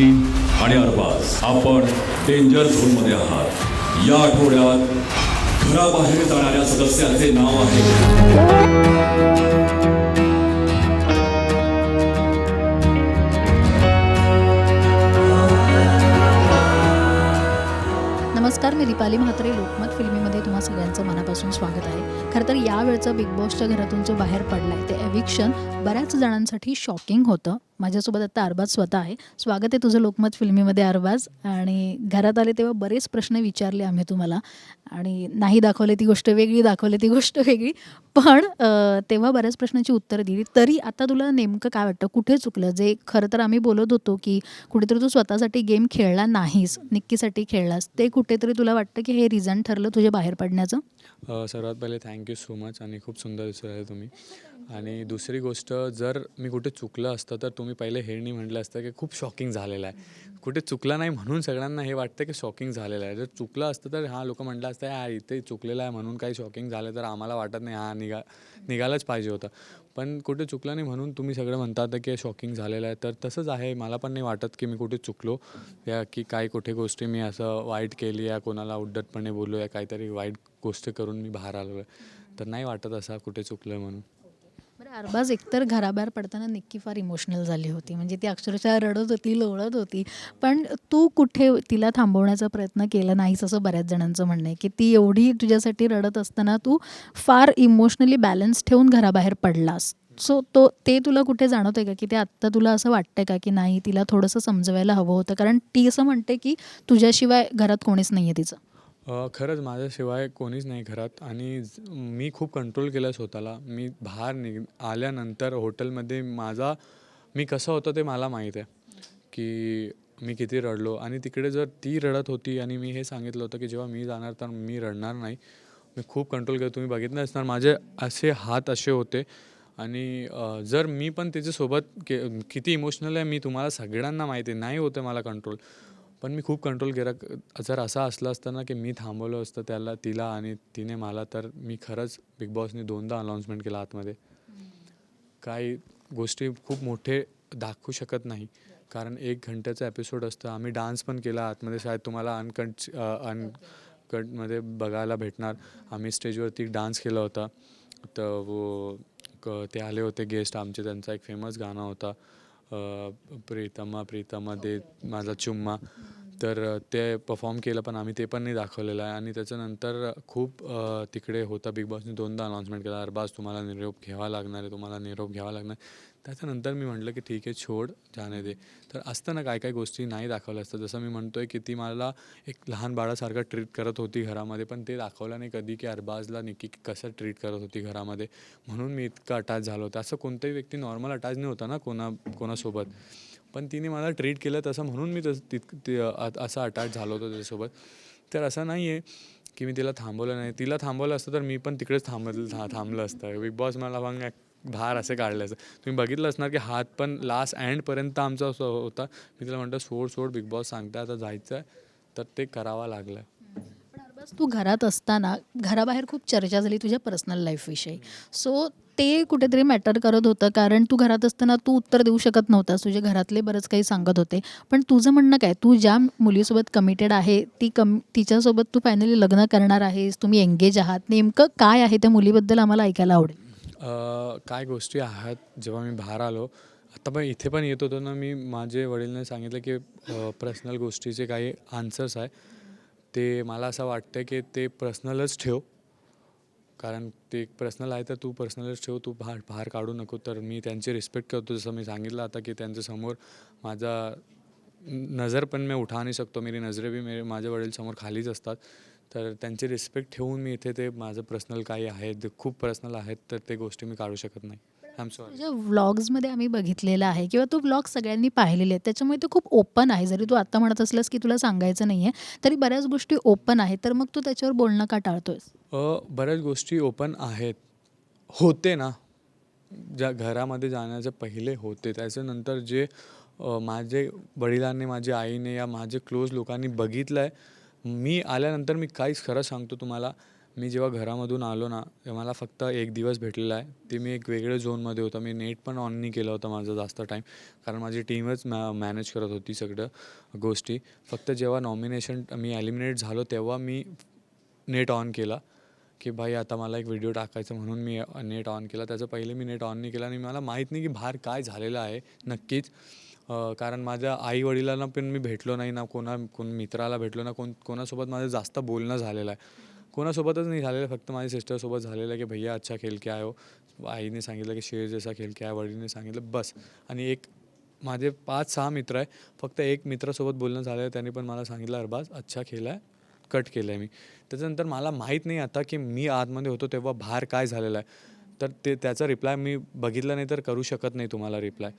गोष्टी आणि अरबाज आपण डेंजर झोनमध्ये आहात. या आठवड्यात घराबाहेर जाणाऱ्या सदस्यांचे नाव आहे. नमस्कार मी दीपाली म्हात्रे लोकमत फिल्मीमध्ये तुम्हा सगळ्यांचं मनापासून स्वागत आहे. खरं तर यावेळचं बिग बॉसच्या घरातून जो बाहेर पडला आहे ते एविक्शन बऱ्याच जणांसाठी शॉकिंग होतं. माझ्यासोबत आता अरबाज स्वतः आहे. स्वागत आहे तुझं लोकमत फिल्मीमध्ये अरबाज आणि घरात आले तेव्हा बरेच प्रश्न विचारले आम्ही तुम्हाला. आणि नाही दाखवले ती गोष्ट वेगळी दाखवले ती गोष्ट वेगळी. पण तेव्हा बऱ्याच प्रश्नांची उत्तरं दिली. तरी आता तुला नेमकं काय वाटतं? कुठे चुकलं? जे खरं तर आम्ही बोलत होतो की कुठेतरी तू स्वतःसाठी गेम खेळला नाहीस निक्कीसाठी खेळलास. ते कुठेतरी तुला वाटतं की हे रिझन ठरलं तुझ्या बाहेर पडण्याचं? सर्वात पहिले थँक्यू सो मच आणि खूप सुंदर दिसत आहे तुम्ही. आणि दुसरी गोष्ट जर मी कुठे चुकलं असतं तर तुम्ही पहिले हे नाही म्हटलं असतं की खूप शॉकिंग झालेलं आहे. कुठे चुकलं नाही म्हणून सगळ्यांना हे वाटतं की शॉकिंग झालेलं आहे. जर चुकलं असतं तर हा लोक म्हटलं असतं हा इथे चुकलेलं आहे म्हणून काही शॉकिंग झालं तर आम्हाला वाटत नाही हा निघा निघायलाच पाहिजे होतं. पण कुठे चुकलं नाही म्हणून तुम्ही सगळं म्हणतात की शॉकिंग झालेलं आहे. तर तसंच आहे. मला पण नाही वाटत की मी कुठे चुकलो या की काय कुठे गोष्टी मी असं वाईट केली या कोणाला उड्डटपणे बोललो या काहीतरी वाईट गोष्ट करून मी बाहेर आलो आहे. तर नाही वाटत असा कुठे चुकलं म्हणून. अरबाज एकतर घराबाहेर पडताना निक्की फार इमोशनल झाली होती. म्हणजे ती अक्षरशः रडत होती लोळत होती. पण तू कुठे तिला थांबवण्याचा प्रयत्न केला नाहीस असं बऱ्याच जणांचं म्हणणं आहे. की ती एवढी तुझ्यासाठी रडत असताना तू फार इमोशनली बॅलन्स ठेवून घराबाहेर पडलास. सो तो ते तुला कुठे जाणवतंय का? की ते आत्ता तुला असं वाटतंय का? की नाही तिला थोडंसं समजवायला हवं होतं. कारण ती असं म्हणते की तुझ्याशिवाय घरात कोणीच नाही आहे तिचं. खरंच माझ्याशिवाय कोणीच नाही घरात आणि मी खूप कंट्रोल केलं स्वतःला. मी बाहेर निघ आल्यानंतर हॉटेलमध्ये माझा मी कसं होतं ते मला माहीत आहे. की मी किती रडलो आणि तिकडे जर ती रडत होती आणि मी हे सांगितलं होतं की जेव्हा मी जाणार तर मी रडणार नाही. मी खूप कंट्रोल केलं. तुम्ही बघितलं असणार माझे असे हात असे होते. आणि जर मी पण त्याच्यासोबत के किती इमोशनल आहे मी तुम्हाला सगळ्यांना माहिती आहे. नाही होतं मला कंट्रोल पण मी खूप कंट्रोल केला. जर असा असला असताना की मी थांबवलं असतं त्याला तिला आणि तिने मला तर मी खरंच बिग बॉसने दोनदा अनाऊन्समेंट केला आतमध्ये. काही गोष्टी खूप मोठे दाखवू शकत नाही. कारण एक घंट्याचा एपिसोड असतं. आम्ही डान्स पण केला आतमध्ये. शायद तुम्हाला अनकट अनकटमध्ये बघायला भेटणार. आम्ही स्टेजवरती डान्स केला होता. तर वो क- ते आले होते गेस्ट आमचे त्यांचा एक फेमस गाणं होता. प्रीतमा प्रीतमा दे माझा चुम्मा. तर ते परफॉर्म केलं पण आम्ही ते पण नाही दाखवलेलं आहे. आणि त्याच्यानंतर खूप तिकडे होता बिग बॉसने दोनदा अनाऊन्समेंट केला. अरबाज तुम्हाला निरोप घ्यावा लागणार आहे तुम्हाला निरोप घ्यावा लागणार त्याच्यानंतर मी म्हटलं की ठीक आहे छोड जाणे दे. तर असतं ना काय काय गोष्टी नाही दाखवल्या असतं जसं मी म्हणतो आहे की ती मला एक लहान बाळासारखं ट्रीट करत होती घरामध्ये पण ते दाखवलं नाही कधी की अरबाजला निकी कसं ट्रीट करत होती घरामध्ये. म्हणून मी इतकं अटॅच झालो होतं. असं कोणताही व्यक्ती नॉर्मल अटॅच नाही होता ना कोणा कोणासोबत. पण तिने मला ट्रीट केलं तसं म्हणून मी तसं तित असं अटॅच झालो होतो त्याच्यासोबत तर असं नाही आहे की मी तिला थांबवलं नाही. तिला थांबवलं असतं तर मी पण तिकडेच थांबलं थांबलं असतं. बिग बॉस मला मग भार असे काढल्याचं तुम्ही बघितलं असणार की हात पण लास्ट अँडपर्यंत आमचा असं होता. मी तिला म्हणतो सोड सोड बिग बॉस सांगता आता जायचं आहे तर ते करावं लागलं. बस तू घरात असताना घराबाहेर खूप चर्चा झाली तुझ्या पर्सनल लाईफविषयी सो ते कुठेतरी मॅटर करत होतं कारण तू घरात असताना तू उत्तर देऊ शकत नव्हतास. तुझे घरातले बरंच काही सांगत होते. पण तुझं म्हणणं काय? तू ज्या मुलीसोबत कमिटेड आहे ती कम तिच्यासोबत तू फायनली लग्न करणार आहेस तुम्ही एंगेज आहात. नेमकं काय आहे त्या मुलीबद्दल आम्हाला ऐकायला आवडेल? काय गोष्टी आहेत जेव्हा मी बाहेर आलो आता पण इथे पण येत होतो ना मी. माझे वडीलने सांगितलं की पर्सनल गोष्टीचे काही आन्सर्स आहे. ते मला असं वाटतं की ते पर्सनलच ठेव. कारण ते पर्सनल आहे तर तू पर्सनलच ठेव. तू बाहेर बाहेर काढू नको. तर मी त्यांची रिस्पेक्ट करतो. जसं मी सांगितलं आता की त्यांच्यासमोर माझा नजर पण मी उठा नाही शकतो. मेरी नजरे बी मेरे माझ्या वडीलसमोर खालीच असतात. तर त्यांची रिस्पेक्ट ठेवून मी इथे ते माझं पर्सनल काही आहे जे खूप पर्सनल आहेत तर ते गोष्टी मी काढू शकत नाही. आय एम सॉरी तुझ्या व्लॉग्समध्ये आम्ही बघितलेलं आहे किंवा तू व्लॉग सगळ्यांनी पाहिलेले आहेत त्याच्यामुळे ते खूप ओपन आहे. जरी तू आता म्हणत असलास की तुला सांगायचं नाही आहे तरी बऱ्याच गोष्टी ओपन आहेत. तर मग तू त्याच्यावर बोलणं का टाळतोयस? बऱ्याच गोष्टी ओपन आहेत. होते ना. ज्या घरामध्ये जाण्याच्या पहिले होते. त्याच्यानंतर जे माझे वडिलांनी माझ्या आईने या माझे क्लोज लोकांनी बघितलं आहे मी आल्यानंतर मी काहीच खरं सांगतो तुम्हाला. मी जेव्हा घरामधून आलो ना तेव्हा मला फक्त एक दिवस भेटलेला आहे. ते मी एक वेगळ्या झोनमध्ये होतं. मी नेट पण ऑन नाही केलं होतं माझं जास्त टाईम कारण माझी टीमच मॅ मॅनेज करत होती सगळं गोष्टी. फक्त जेव्हा नॉमिनेशन मी ॲलिमिनेट झालो तेव्हा मी नेट ऑन केला. की भाई आता मला एक व्हिडिओ टाकायचा म्हणून मी नेट ऑन केला. त्याचं पहिले मी नेट ऑन नाही केला आणि मला माहीत नाही की बाहेर काय झालेलं आहे नक्कीच. कारण माझ्या आई वडिलांना पण मी भेटलो नाही ना कोणा कोण मित्राला भेटलो ना कोण कोणासोबत माझं जास्त बोलणं झालेलं आहे. कोणासोबतच नाही झालेलं फक्त माझ्या सिस्टरसोबत झालेलं आहे की भैया अच्छा खेळ के आयो. आईने सांगितलं की शेर जसा खेळ के आहे वडीलने सांगितलं बस. आणि एक माझे पाच सहा मित्र आहे फक्त एक मित्रासोबत बोलणं झालं आहे त्याने पण मला सांगितलं अरबाज अच्छा खेळ आहे कट केलं आहे मी. त्याच्यानंतर मला माहीत नाही आता की मी आतमध्ये होतो तेव्हा बाहेर काय झालेलं आहे. तर ते त्याचा रिप्लाय मी बघितलं नाही तर करू शकत नाही तुम्हाला रिप्लाय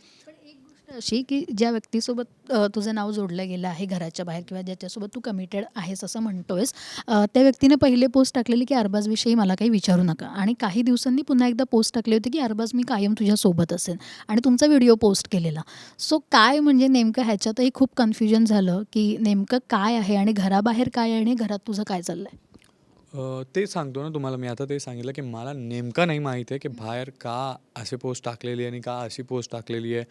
गोष्ट अशी की ज्या व्यक्तीसोबत तुझं नाव जोडलं गेलं आहे घराच्या बाहेर किंवा ज्याच्यासोबत तू कमिटेड आहेस असं म्हणतोयस त्या व्यक्तीने पहिले पोस्ट टाकलेली की अरबाजविषयी मला काही विचारू नका. आणि काही दिवसांनी पुन्हा एकदा पोस्ट टाकली होती की अरबाज मी कायम तुझ्यासोबत असेल आणि तुमचा व्हिडिओ पोस्ट केलेला. सो काय म्हणजे नेमकं ह्याच्यातही खूप कन्फ्युजन झालं की नेमकं काय आहे आणि घराबाहेर काय आहे आणि घरात तुझं काय चाललं आहे ते सांगतो ना तुम्हाला मी. आता ते सांगितलं की मला नेमकं नाही माहीत आहे की बाहेर का असे पोस्ट टाकलेली आहे आणि का अशी पोस्ट टाकलेली आहे.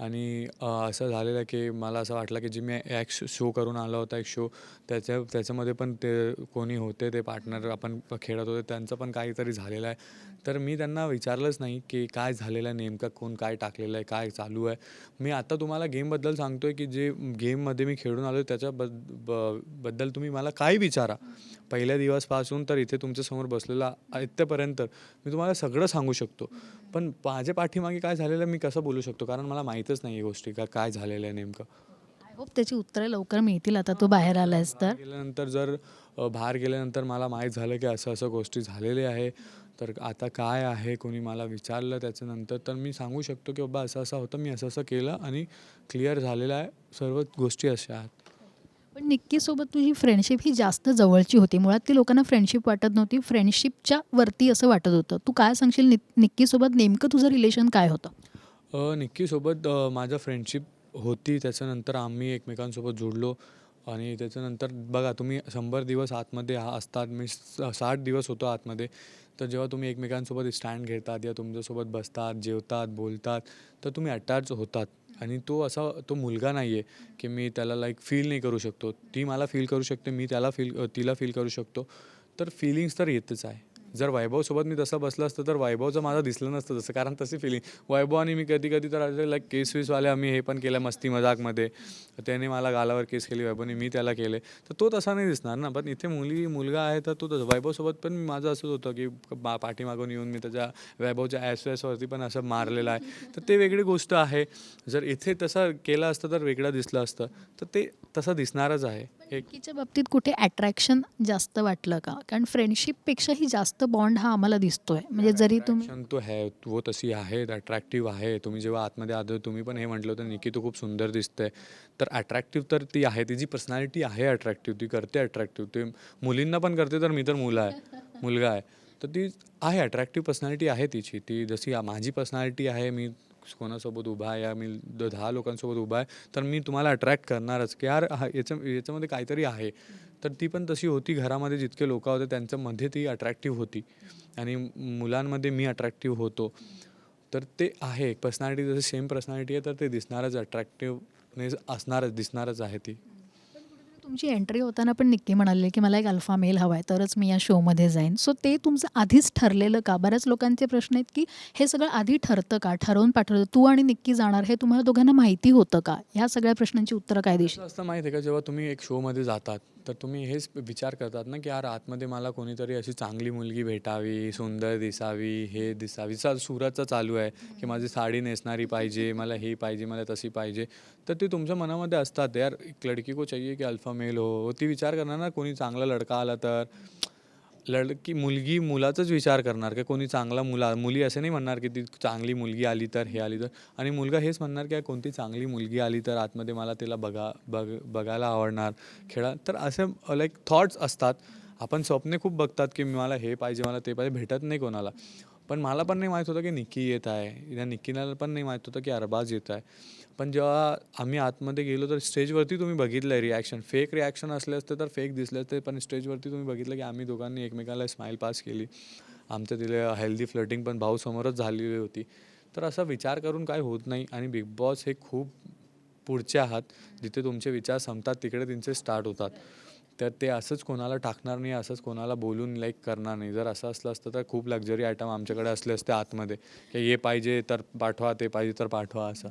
आणि असं झालेलं आहे की मला असं वाटलं की जे मी एक शो करून आला होता एक शो त्याच्या त्याच्यामध्ये पण ते कोणी होते ते पार्टनर आपण खेळत होते त्यांचं पण काहीतरी झालेलं आहे. तर मी त्यांना विचारलंच नाही की काय झालेलं आहे नेमकं कोण काय टाकलेलं आहे काय चालू आहे. मी आता तुम्हाला गेमबद्दल सांगतो आहे की जे गेममध्ये मी खेळून आलो त्याच्या बद ब- बद्दल तुम्ही मला काय विचारा. पहिल्या दिवसपासून तर इथे तुमच्यासमोर बसलेला इथपर्यंत. मी तुम्हाला सगळं सांगू शकतो. पण माझ्या पाठीमागे काय झालेलं आहे मी कसं बोलू शकतो? कारण मला माहीतच नाही गोष्टी का काय झालेलं आहे नेमकं. आय होप त्याची उत्तरं लवकर मिळतील आता तू बाहेर आलायस तर. गेल्यानंतर जर अ, बाहेर गेल्यानंतर मला माहीत झालं की असं असं गोष्टी झालेल्या आहे तर आता काय आहे कोणी मला विचारलं त्याच्यानंतर तर मी सांगू शकतो की बाबा असं असं होतं मी असं असं केलं आणि क्लिअर झालेलं आहे सर्व गोष्टी अशा आहेत. पण निक्कीसोबत तुझी फ्रेंडशिप ही जास्त जवळची होती. मुळात ती लोकांना फ्रेंडशिप वाटत नव्हती फ्रेंडशिपच्या वरती असं वाटत होतं. तू काय सांगशील नि निक्कीसोबत नेमकं तुझं रिलेशन काय होतं? निक्कीसोबत माझं फ्रेंडशिप होती. त्याच्यानंतर आम्ही एकमेकांसोबत जोडलो. आणि त्याच्यानंतर बघा तुम्ही शंभर दिवस आतमध्ये हा असतात. मी साठ दिवस होतो आतमध्ये. तर जेव्हा तुम्ही एकमेकांसोबत स्टँड घेतात या तुमच्यासोबत बसतात जेवतात बोलतात तर तुम्ही अटॅच होतात. आणि तो असा तो मुलगा नाही आहे की मी त्याला लाईक फील नाही करू शकतो. ती मला फील करू शकते मी त्याला फील तिला फील करू शकतो. तर फिलिंग्स तर येतच आहे. जर वैभवसोबत मी तसं बसलं असतं तर वैभवचं माझं दिसलं नसतं तसं कारण तशी फिलिंग वैभव आणि मी कधी कधी तर लाईक केस वीसवाले आम्ही हे पण केलं मस्ती मजाकमध्ये. त्याने मला गालावर केस केली वैभवने मी त्याला केले. तर तो तसा नाही दिसणार ना. पण इथे मुली मुलगा आहे तर तो तसं. वैभवसोबत पण माझं असंच होतं की बा पाठीमागून येऊन मी त्याच्या वैभवच्या ॲस वॅसवरती पण असं मारलेलं आहे. तर ते वेगळी गोष्ट आहे. जर इथे तसं केलं असतं तर वेगळं दिसलं असतं. तर ते तसं दिसणारच आहे. निक्कीच्या बाबतीत कुठे अट्रॅक्शन जास्त वाटलं का? कारण फ्रेंडशिपपेक्षाही जास्त बॉन्ड हा आम्हाला दिसतोय. म्हणजे जरी तुम्ही तो है वो तशी आहे अट्रॅक्टिव्ह आहे. तुम्ही जेव्हा आतमध्ये आलो तुम्ही पण हे म्हटलं होतं निकी तू खूप सुंदर दिसते तर अट्रॅक्टिव्ह तर ती आहे तिची पर्सनॅलिटी आहे अट्रॅक्टिव्ह ती करते अट्रॅक्टिव्ह ते मुलींना पण करते तर मी तर मुलं आहे मुलगा आहे. तर ती आहे अट्रॅक्टिव्ह पर्सनॅलिटी आहे तिची. ती जशी माझी पर्सनॅलिटी आहे मी कोणासोबत उभा आहे या मी द- दहा लोकांसोबत उभा आहे तर मी तुम्हाला अट्रॅक्ट करणारच. की यार हा याच्या याच्यामध्ये काहीतरी आहे. तर ती पण तशी होती घरामध्ये जितके लोक होते त्यांच्यामध्ये ती अट्रॅक्टिव्ह होती. आणि मुलांमध्ये मी अट्रॅक्टिव्ह होतो. तर ते आहे. पर्सनॅलिटी जसं सेम पर्सनॅलिटी आहे तर ते दिसणारच अट्रॅक्टिव्हनेस असणारच दिसणारच आहे ती. तुमची एंट्री होताना पण निक्की म्हणाले की मला एक अल्फा मेल हवा आहे तरच मी या शोमध्ये जाईन. सो ते तुमचं आधीच ठरलेलं का? बऱ्याच लोकांचे प्रश्न आहेत की हे सगळं आधी ठरतं का? ठरवून पाठवलं. तू आणि निक्की जाणार हे तुम्हाला दोघांना माहिती होतं का? ह्या सगळ्या प्रश्नांची उत्तरं काय देशील असतं माहिती आहे का जेव्हा तुम्ही एक शोमध्ये जातात तर तुम्ही हेच विचार करतात ना की यार आतमध्ये मला कोणीतरी अशी चांगली मुलगी भेटावी सुंदर दिसावी हे दिसावी. चा सुरतचं चालू आहे की माझी साडी नेसणारी पाहिजे मला हे पाहिजे मला तशी पाहिजे. तर ते तुमच्या मनामध्ये असतात यार एक लडकी को चाहिए की अल्फा मेल हो. ती विचार करणार ना कोणी चांगला लडका आला तर. लडकी मुलगी मुलाचाच विचार करणार का कोणी चांगला मुला मुली असं नाही म्हणणार की ती चांगली मुलगी आली तर हे आली तर. आणि मुलगा हेच म्हणणार की कोणती चांगली मुलगी आली तर आतमध्ये मला तिला बघा बघ बघायला आवडणार खेळा. तर असे लाईक थॉट्स असतात. आपण स्वप्ने खूप बघतात की मला हे पाहिजे मला ते पाहिजे भेटत नाही कोणाला. पण मला पण नाही माहीत होतं की निक्की येत आहे. या निक्कीला पण नाही माहीत होतं की अरबाज येत आहे. पण जेव्हा आम्ही आतमध्ये गेलो तर स्टेजवरती तुम्ही बघितलं आहे रिॲक्शन फेक रिॲक्शन असले असते तर फेक दिसले असते पण स्टेजवरती तुम्ही बघितलं की आम्ही दोघांनी एकमेकाला स्माईल पास केली. आमचं तिथे हेल्दी फ्लटिंग पण भाऊसमोरच झालेली होती. तर असा विचार करून काय होत नाही आणि बिग बॉस हे खूप पुढचे आहात. जिथे तुमचे विचार संपतात तिकडे त्यांचे स्टार्ट होतात. तर ते असंच कोणाला टाकणार नाही असंच कोणाला बोलून लाईक करणार नाही. जर असं असलं असतं तर खूप लक्झरी आयटम आमच्याकडे असले असते आतमध्ये. की हे पाहिजे तर पाठवा ते पाहिजे तर पाठवा असं.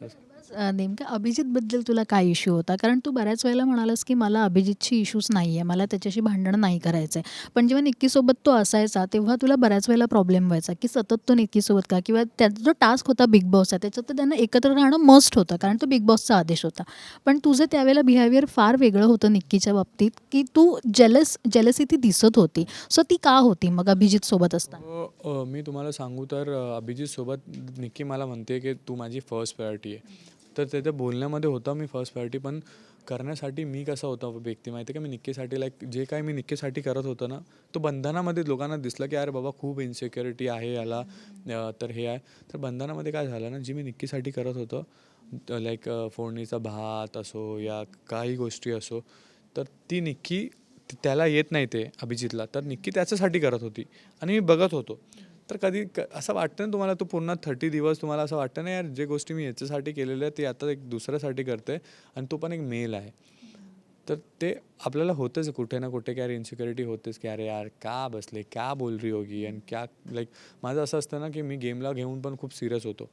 तर अ, नेमकं अभिजितबद्दल तुला काय इश्यू होता? कारण तू बऱ्याच वेळेला म्हणालास की मला अभिजितची इश्यूज नाही आहे मला त्याच्याशी भांडणं नाही करायचं आहे पण जेव्हा निक्कीसोबत तो असायचा तेव्हा तुला बऱ्याच वेळेला प्रॉब्लेम व्हायचा की सतत तो निक्कीसोबत का? किंवा त्याचा जो टास्क होता बिग बॉसचा त्याच्यात तर त्यांना एकत्र राहणं मस्ट होतं कारण तो बिग बॉसचा आदेश होता. पण तुझं त्यावेळेला बिहेवियर फार वेगळं होतं निक्कीच्या बाबतीत की तू जेलस जेलसी ती दिसत होती. सो ती का होती मग अभिजितसोबत असताना? अ, अ, मी तुम्हाला सांगू तर अ, अभिजितसोबत निक्की मला म्हणते की तू माझी फर्स्ट प्रायोरिटी आहे. तर त्याच्या बोलण्यामध्ये होता मी फर्स्ट प्रायोरिटी पण करण्यासाठी मी कसा होता व्यक्ती माहिती आहे का? मी निक्कीसाठी लाईक जे काय मी निक्कीसाठी करत होतो ना तो बंधनामध्ये लोकांना दिसलं की अरे बाबा खूप इन्सिक्युरिटी आहे याला तर हे आहे. तर बंधनामध्ये काय झालं ना जी मी निक्कीसाठी करत होतो लाईक फोडणीचा भात असो या काही गोष्टी असो तर ती निक्की त्याला येत नाही ते अभिजितला. तर निक्की त्याच्यासाठी करत होती. आणि मी बघत होतो. तर कधी क असं वाटतं ना तुम्हाला तो पूर्ण थर्टी दिवस तुम्हाला असं वाटतं ना यार जे गोष्टी मी याच्यासाठी केलेल्या आहेत ते आता एक दुसऱ्यासाठी करते आणि तो पण एक मेल आहे. तर ते आपल्याला होतेच कुठे ना कुठे की यार इन्सिक्युरिटी होतेच की अरे यार का बसले क्या बोल रही होगी आणि क्या लाईक माझं असं असतं ना की मी गेमला घेऊन पण खूप सिरियस होतो.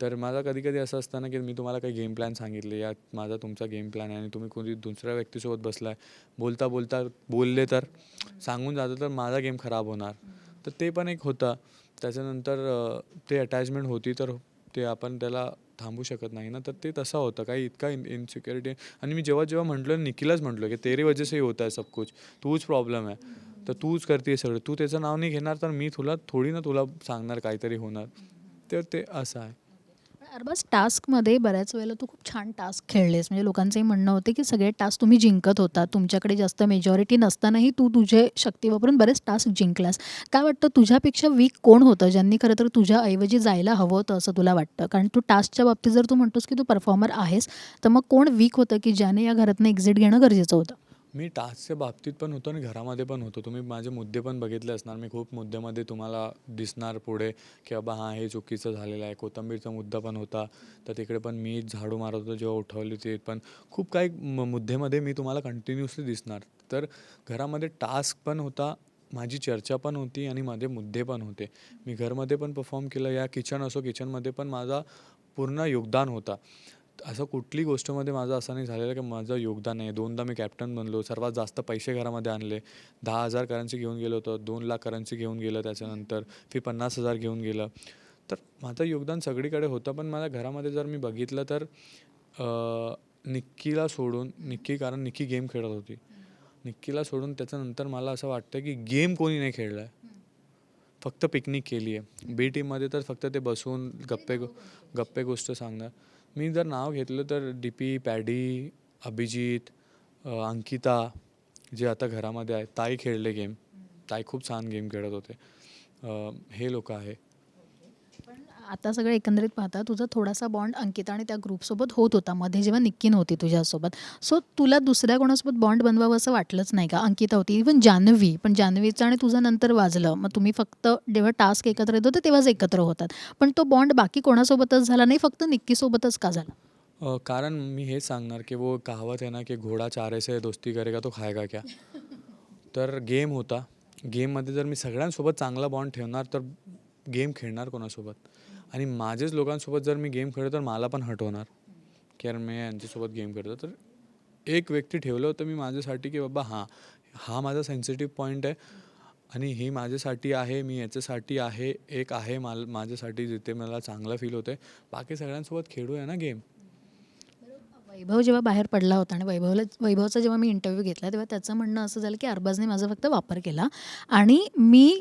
तर माझा कधी कधी असं असतं ना की मी तुम्हाला काही गेम प्लॅन सांगितले या माझा तुमचा गेम प्लॅन आहे आणि तुम्ही कोणी दुसऱ्या व्यक्तीसोबत बसलाय बोलता बोलता बोलले तर सांगून जातं तर माझा गेम खराब होणार. तर ते पण एक होतं. त्याच्यानंतर ते अटॅचमेंट होती तर ते आपण त्याला थांबू शकत नाही ना. तर ते तसं होतं. काही इतका इन इनसिक्युरिटी आणि मी जेव्हा जेव्हा म्हटलं निखिलाच म्हटलं की तेरी वजह से आहे होता है सब कुछ. तूच प्रॉब्लेम आहे तर तूच करते सगळं. तू त्याचं नाव नाही घेणार तर मी तुला थोडी ना तुला सांगणार काहीतरी होणार. तर ते असं आहे. अरबाज टास्कमध्ये बऱ्याच वेळेला तू खूप छान टास्क खेळलेस. म्हणजे लोकांचंही म्हणणं होतं की सगळे टास्क तुम्ही जिंकत होता तुमच्याकडे जास्त मेजॉरिटी नसतानाही तू तुझे शक्ती वापरून बरेच टास्क जिंकलास. काय वाटतं तुझ्यापेक्षा वीक कोण होतं? ज्यांनी खरं तर तुझ्याऐवजी जायला हवं होतं असं तुला वाटतं? कारण तू टास्कच्या बाबतीत जर तू म्हणतोस की तू परफॉर्मर आहेस तर मग कोण वीक होतं की ज्याने या घरातनं एक्झिट घेणं गरजेचं होतं? मी टास्कच्या बाबतीत पण होतो आणि घरामध्ये पण होतो. तुम्ही माझे मुद्दे पण बघितले असणार. मी खूप मुद्द्यामध्ये तुम्हाला दिसणार पुढे की बाबा हां हे चुकीचं झालेलं आहे. कोथंबीरचा मुद्दा पण होता. तर तिकडे पण मी झाडू मारत होतो जेव्हा उठवली ते पण खूप काही म मुद्द्यामध्ये मी तुम्हाला कंटिन्युअसली दिसणार. तर घरामध्ये टास्क पण होता माझी चर्चा पण होती आणि माझे मुद्दे पण होते. मी घरमध्ये पण परफॉर्म केलं. या किचन असो किचनमध्ये पण माझा पूर्ण योगदान होता. असं कुठली गोष्टमध्ये माझं असं नाही झालेलं की माझं योगदान आहे दोनदा मी कॅप्टन बनलो सर्वात जास्त पैसे घरामध्ये आणले. दहा हजार करन्सी घेऊन गेलो होतो दोन लाख करन्सी घेऊन गेलं त्याच्यानंतर फी पन्नास हजार घेऊन गेलं. तर माझं योगदान सगळीकडे होतं पण माझ्या घरामध्ये जर मी बघितलं तर निक्कीला सोडून निक्की कारण निक्की गेम खेळत होती. निक्कीला सोडून त्याच्यानंतर मला असं वाटतं की गेम कोणी नाही खेळला आहे फक्त पिकनिक केली आहे बी टीममध्ये तर फक्त ते बसून गप्पे गो गप्पे गोष्ट सांगणार मी जर नाव घेतलं तर डी पी पॅडी अभिजित अंकिता जे आता घरामध्ये आहे ताई खेळले गेम ताई खूप छान गेम खेळत होते. हे लोक आहे. आता सगळं एकंदरीत पाहता तुझा थोडासा बॉन्ड अंकिता आणि त्या ग्रुपसोबत होत होता. मध्ये जेव्हा निक्की नव्हती तुझ्यासोबत. सो तुला दुसऱ्या कोणासोबत बॉन्ड बनवावं असं वाटलंच नाही का? अंकिता होती. इवन जान्हवी. पण जान्हवीचं आणि तुझं नंतर वाजलं. मग तुम्ही फक्त जेव्हा टास्क एकत्र येत होते तेव्हाच एकत्र होतात. पण तो बॉन्ड बाकी कोणासोबतच झाला नाही फक्त निक्कीसोबतच का झाला? कारण मी हेच सांगणार की वो कहावत आहे ना की घोडा चारेसे दोस्ती करेगा तो खाएगा क्या? तर गेम होता. गेममध्ये जर मी सगळ्यांसोबत चांगला बॉन्ड ठेवणार तर गेम खेळणार कोणासोबत? आणि माझेच लोकांसोबत जर मी गेम खेळतो तर मला पण हटवणार की यार मी यांच्यासोबत गेम खेळतो. तर एक व्यक्ती ठेवलं होतं मी माझ्यासाठी की बाबा हां हा माझा सेन्सिटिव्ह पॉईंट आहे आणि ही माझ्यासाठी आहे मी याच्यासाठी आहे एक आहे माल माझ्यासाठी जिथे मला चांगलं फील होतं बाकी सगळ्यांसोबत खेळूया ना गेम? वैभव जेव्हा बाहेर पडला होता आणि वैभवला वैभवचा जेव्हा मी इंटरव्ह्यू घेतला तेव्हा त्याचं म्हणणं असं झालं की अरबाजने माझा फक्त वापर केला. आणि मी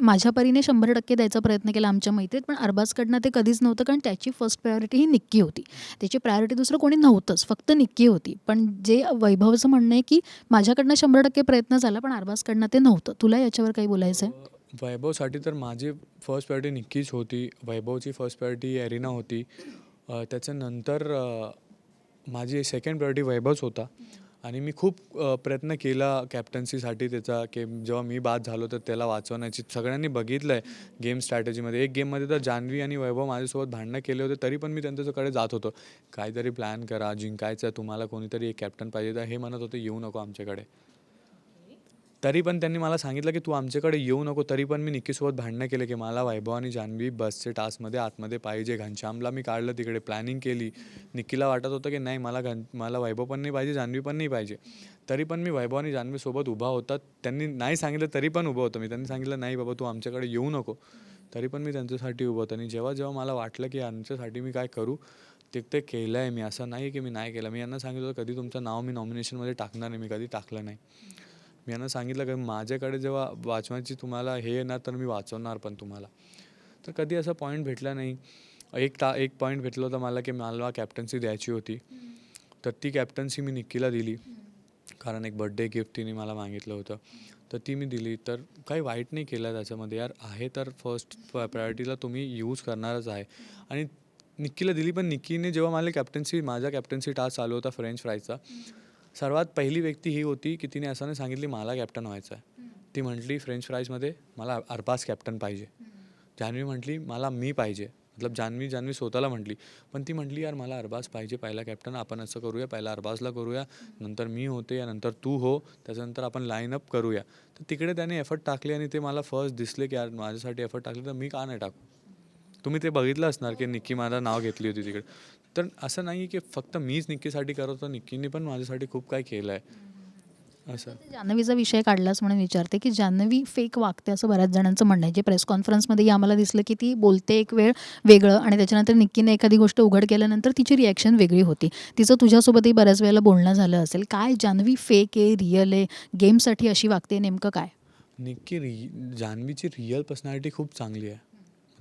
माझ्या परीने शंभर टक्के द्यायचा प्रयत्न केला आमच्या मैत्रीत पण अरबाजकडनं ते कधीच नव्हतं कारण त्याची फर्स्ट प्रायोरिटी ही निक्की होती. त्याची प्रायोरिटी दुसरं कोणी नव्हतंच फक्त निक्की होती. पण जे वैभवचं म्हणणं आहे की माझ्याकडनं शंभर टक्के प्रयत्न झाला पण अरबाजकडनं ते नव्हतं. तुला याच्यावर काही बोलायचं आहे वैभवसाठी तर माझी फर्स्ट प्रायोरिटी निक्कीच होती. वैभवची फर्स्ट प्रायोरिटी एरिना होती. त्याच्यानंतर माझी सेकंड प्रायोरिटी वैभवच होता. आणि मी खूप प्रयत्न केला कॅप्टन्सीसाठी त्याचा की जेव्हा मी बाद झालो तर त्याला वाचवण्याची. सगळ्यांनी बघितलं आहे गेम स्ट्रॅटेजीमध्ये एक गेममध्ये तर जान्हवी आणि वैभव माझ्यासोबत भांडणं केले होते तरी पण मी त्यांच्याकडे जात होतो. काहीतरी प्लॅन करा जिंकायचं तुम्हाला कोणीतरी एक कॅप्टन पाहिजे तर हे म्हणत होते येऊ नको आमच्याकडे. तरी पण त्यांनी मला सांगितलं की तू आमच्याकडे येऊ नको तरी पण मी निक्कीसोबत भांडणं केलं की मला वैभव आणि जान्हवी बसचे टास्कमध्ये आतमध्ये पाहिजे. घनश्यामला मी काढलं तिकडे प्लॅनिंग केली. निक्कीला वाटत होतं की नाही मला घन मला वैभव पण नाही पाहिजे जान्हवी पण नाही पाहिजे. तरी पण मी वैभव आणि जान्हवीसोबत उभा होता. त्यांनी नाही सांगितलं तरी पण उभं होतं. मी त्यांनी सांगितलं नाही बाबा तू आमच्याकडे येऊ नको. तरी पण मी त्यांच्यासाठी उभं होतं. आणि जेव्हा जेव्हा मला वाटलं की यांच्यासाठी मी काय करू ते ते केलं आहे मी. असं नाही की मी नाही केलं. मी यांना सांगितलं होतं कधी तुमचं नाव मी नॉमिनेशनमध्ये टाकणार नाही. मी कधी टाकलं नाही. मी यांना सांगितलं की माझ्याकडे जेव्हा वाचवायची तुम्हाला हे येणार तर मी वाचवणार पण तुम्हाला. तर कधी असा पॉईंट भेटला नाही. एक टा एक पॉईंट भेटलं होतं मला की मला कॅप्टन्सी द्यायची होती. तर ती कॅप्टन्सी मी निक्कीला दिली. कारण एक बड्डे गिफ्ट तिने मला मागितलं होतं. तर ती मी दिली. तर काही वाईट नाही केलं त्याच्यामध्ये यार. आहे तर फर्स्ट प्रायोरिटीला तुम्ही यूज करणारच आहे. आणि निक्कीला दिली पण निक्कीने जेव्हा मला कॅप्टन्सी माझा कॅप्टन्सी टास्क चालू होता फ्रेंच फ्रायचा सर्वात पहिली व्यक्ती ही होती की तिने असं नाही सांगितली मला कॅप्टन व्हायचं आहे ती म्हटली फ्रेंच फ्राईजमध्ये मला अरबाज कॅप्टन पाहिजे. जान्हवी म्हटली मला मी पाहिजे. मतलब जान्हवी जान्हवी स्वतःला म्हटली. पण ती म्हटली यार मला अरबाज पाहिजे पहिला कॅप्टन आपण असं करूया पहिला अरबाजला करूया नंतर मी होते या नंतर तू हो त्याच्यानंतर आपण लाईनअप करूया. तर तिकडे त्याने एफर्ट टाकले आणि ते मला फर्स्ट दिसले की यार माझ्यासाठी एफर्ट टाकले तर मी का नाही टाकू? तुम्ही ते बघितलं असणार की निक्की माझं नाव घेतली होती तिकडे. तर असं नाही की फक्त मीच निक्कीसाठी करत होतो निक्कीने पण माझ्यासाठी खूप काही केलं आहे असं जान्हवीचा विषय काढलाच म्हणून विचारते की जान्हवी फेक वागते असं बऱ्याच जणांचं म्हणणं आहे. जे प्रेस कॉन्फरन्समध्ये आम्हाला दिसलं की ती बोलते एक वेळ वेगळं आणि त्याच्यानंतर निक्कीने एखादी गोष्ट उघड केल्यानंतर तिची रिॲक्शन वेगळी होती. तिचं तुझ्यासोबतही बऱ्याच वेळेला बोलणं झालं असेल. काय जान्हवी फेक आहे रिअल आहे? गेमसाठी अशी वागते नेमकं काय? निक्की रि जान्हवीची रिअल पर्सनॅलिटी खूप चांगली आहे.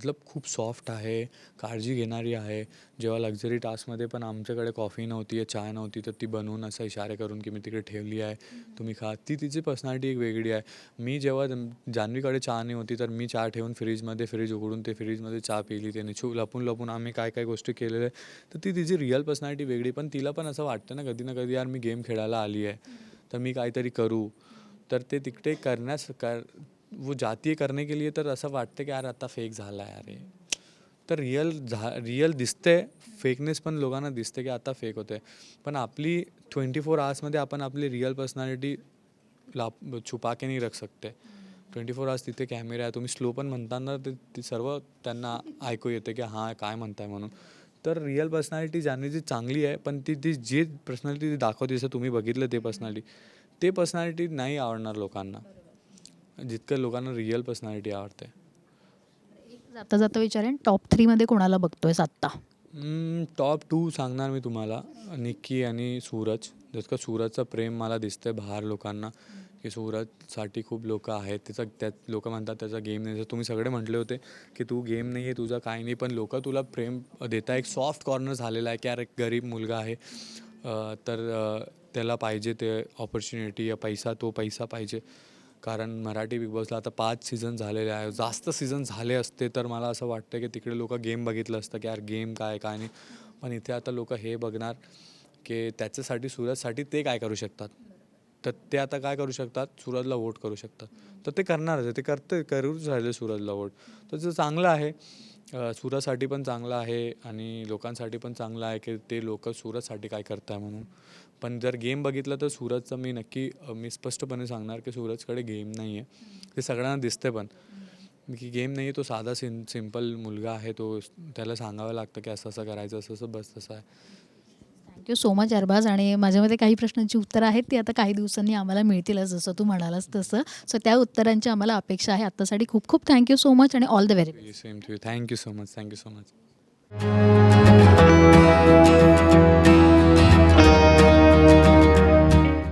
मतलब खूप सॉफ्ट आहे काळजी घेणारी आहे. जेव्हा लक्झरी टास्कमध्ये पण आमच्याकडे कॉफी नव्हती या चहा नव्हती तर ती बनवून असं इशारे करून की मी तिकडे ठेवली आहे तुम्ही खा. ती तिची पर्सनॅलिटी एक वेगळी आहे. मी जेव्हा जान्हवीकडे चहा नाही होती तर मी चहा ठेवून फ्रीजमध्ये फ्रीज उघडून ते फ्रीजमध्ये चहा पिली त्याने. छू लपून लपून आम्ही काय काय गोष्टी केलेल्या आहे तर ती तिची रिअल पर्सनॅलिटी वेगळी पण तिला पण असं वाटतं ना कधी ना कधी यार मी गेम खेळायला आली आहे. तर मी काहीतरी करू. तर ते तिकडे करण्यास कर वो जाती आहे करने के लिए तर असं वाटतं की यार आता फेक झाला आहे अरे तर रिअल झा रिअल दिसते फेकनेस पण लोकांना दिसते की आता फेक होते. पण आपली ट्वेंटी फोर आवर्समध्ये आपण आपली रिअल पर्सनॅलिटी लाप छुपा के नाही रख सकते. ट्वेंटी फोर आवर्स तिथे कॅमेरा आहे तुम्ही स्लो पण म्हणताना ते सर्व त्यांना ऐकू येते की हां काय म्हणताय म्हणून. तर रिअल पर्सनॅलिटी जाणण्याची चांगली आहे पण ती ती जी पर्सनॅलिटी दाखवते जसं तुम्ही बघितलं ते पर्सनॅलिटी ते पर्सनॅलिटी नाही आवडणार लोकांना. जितकं लोकांना रिअल पर्सनॅलिटी आवडते. जाता जाता विचारेन टॉप थ्रीमध्ये कोणाला बघतोयस आत्ता? टॉप टू सांगणार मी तुम्हाला. निक्की आणि सूरज. जसं का सूरजचं प्रेम मला दिसतंय बाहेर लोकांना की सूरजसाठी खूप लोक आहेत. त्याचा त्यात लोक म्हणतात त्याचा गेम नाही. तुम्ही सगळे म्हटले होते की तू गेम नाही आहे तुझा काही नाही. पण लोक तुला प्रेम देता. एक सॉफ्ट कॉर्नर झालेला आहे की एक गरीब मुलगा आहे. तर त्याला पाहिजे ते ऑपॉर्च्युनिटी या पैसा तो पैसा पाहिजे. कारण मराठी बिग बॉसला आता पाच सीझन झालेले आहे जास्त सीझन झाले असते तर मला असं वाटतं की तिकडे लोक गेम बघितलं असतं की यार गेम काय काय नाही. पण इथे आता लोक हे बघणार की त्याच्यासाठी सूरजसाठी ते काय करू शकतात. तर ते आता काय करू शकतात? सूरजला वोट करू शकतात. तर ते करणारच आहे. ते करते करूच राहिले सूरजला वोट तर ते चांगलं आहे. अं, सूरजसाठी पण चांगलं आहे आणि लोकांसाठी पण चांगलं आहे की ते लोक सूरजसाठी काय करताय म्हणून. पण जर गेम बघितलं तर सूरजचं मी नक्की मी स्पष्टपणे सांगणार की सूरजकडे गेम नाही आहे ते सगळ्यांना दिसते पण. की गेम नाही आहे तो साधा सिं सिंपल मुलगा आहे तो त्याला सांगावं लागतं की असं असं करायचं असं असं बस तसं आहे. थँक्यू सो मच अरबाज आणि माझ्यामध्ये काही प्रश्नांची उत्तरं आहेत ती आता काही दिवसांनी आम्हाला मिळतीलच जसं तू म्हणालास तसं. सो त्या उत्तरांची आम्हाला अपेक्षा आहे. आत्तासाठी खूप खूप थँक्यू सो मच आणि all the very same to you thank you so much thank you so much